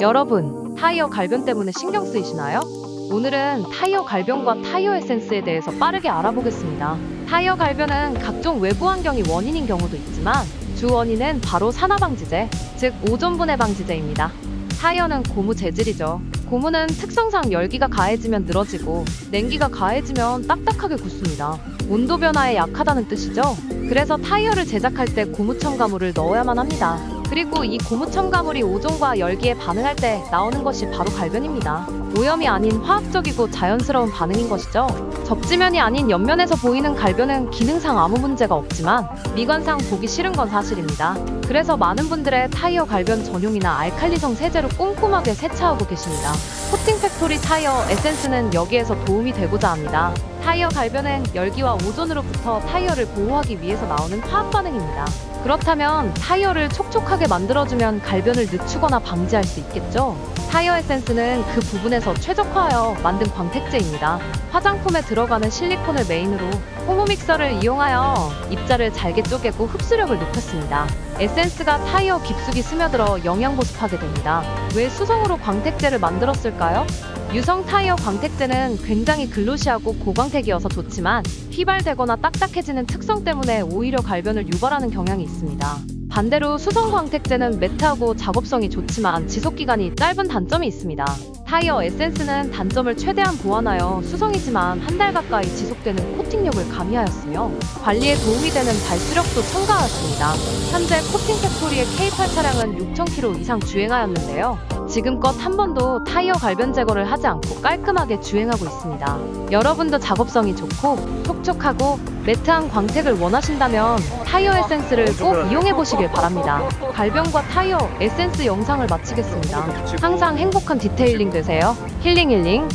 여러분, 타이어 갈변 때문에 신경 쓰이시나요? 오늘은 타이어 갈변과 타이어 에센스에 대해서 빠르게 알아보겠습니다. 타이어 갈변은 각종 외부 환경이 원인인 경우도 있지만 주 원인은 바로 산화방지제, 즉 오존분해 방지제입니다. 타이어는 고무 재질이죠. 고무는 특성상 열기가 가해지면 늘어지고 냉기가 가해지면 딱딱하게 굳습니다. 온도 변화에 약하다는 뜻이죠. 그래서 타이어를 제작할 때 고무 첨가물을 넣어야만 합니다. 그리고 이 고무 첨가물이 오존과 열기에 반응할 때 나오는 것이 바로 갈변입니다. 오염이 아닌 화학적이고 자연스러운 반응인 것이죠. 접지면이 아닌 옆면에서 보이는 갈변은 기능상 아무 문제가 없지만 미관상 보기 싫은 건 사실입니다. 그래서 많은 분들의 타이어 갈변 전용이나 알칼리성 세제로 꼼꼼하게 세차하고 계십니다. 코팅 팩토리 타이어 에센스는 여기에서 도움이 되고자 합니다. 타이어 갈변은 열기와 오존으로부터 타이어를 보호하기 위해서 나오는 화학 반응입니다. 그렇다면 타이어를 촉촉하게 만들어주면 갈변을 늦추거나 방지할 수 있겠죠? 타이어 에센스는 그 부분에서 최적화하여 만든 광택제입니다. 화장품에 들어가는 실리콘을 메인으로 호모 믹서를 이용하여 입자를 잘게 쪼개고 흡수력을 높였습니다. 에센스가 타이어 깊숙이 스며들어 영양 보습하게 됩니다. 왜 수성으로 광택제를 만들었을까요? 유성 타이어 광택제는 굉장히 글로시하고 고광택이어서 좋지만 휘발되거나 딱딱해지는 특성 때문에 오히려 갈변을 유발하는 경향이 있습니다. 반대로 수성 광택제는 매트하고 작업성이 좋지만 지속 기간이 짧은 단점이 있습니다. 타이어 에센스는 단점을 최대한 보완하여 수성이지만 한 달 가까이 지속되는 코팅력을 가미하였으며 관리에 도움이 되는 발수력도 첨가하였습니다. 현재 코팅 팩토리의 K8 차량은 6,000km 이상 주행하였는데요. 지금껏 한 번도 타이어 갈변 제거를 하지 않고 깔끔하게 주행하고 있습니다. 여러분도 작업성이 좋고 촉촉하고 매트한 광택을 원하신다면 타이어 에센스를 꼭 이용해 보시길 바랍니다. 갈변과 타이어 에센스 영상을 마치겠습니다. 항상 행복한 디테일링 되세요. 힐링 힐링